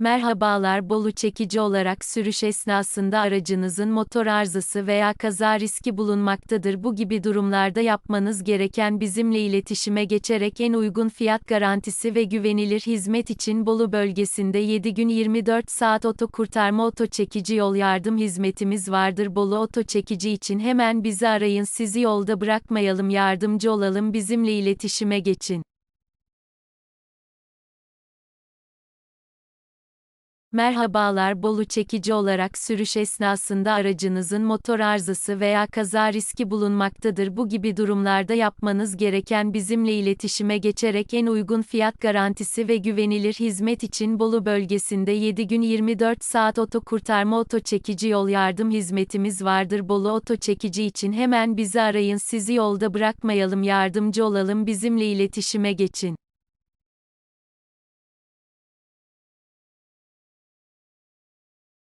Merhabalar Bolu çekici olarak sürüş esnasında aracınızın motor arızası veya kaza riski bulunmaktadır. Bu gibi durumlarda yapmanız gereken bizimle iletişime geçerek en uygun fiyat garantisi ve güvenilir hizmet için Bolu bölgesinde 7 gün 24 saat oto kurtarma oto çekici yol yardım hizmetimiz vardır. Bolu oto çekici için hemen bizi arayın. Sizi yolda bırakmayalım, yardımcı olalım. Bizimle iletişime geçin. Merhabalar Bolu çekici olarak sürüş esnasında aracınızın motor arızası veya kaza riski bulunmaktadır. Bu gibi durumlarda yapmanız gereken bizimle iletişime geçerek en uygun fiyat garantisi ve güvenilir hizmet için Bolu bölgesinde 7 gün 24 saat oto kurtarma oto çekici yol yardım hizmetimiz vardır. Bolu oto çekici için hemen bizi arayın. Sizi yolda bırakmayalım, yardımcı olalım. Bizimle iletişime geçin.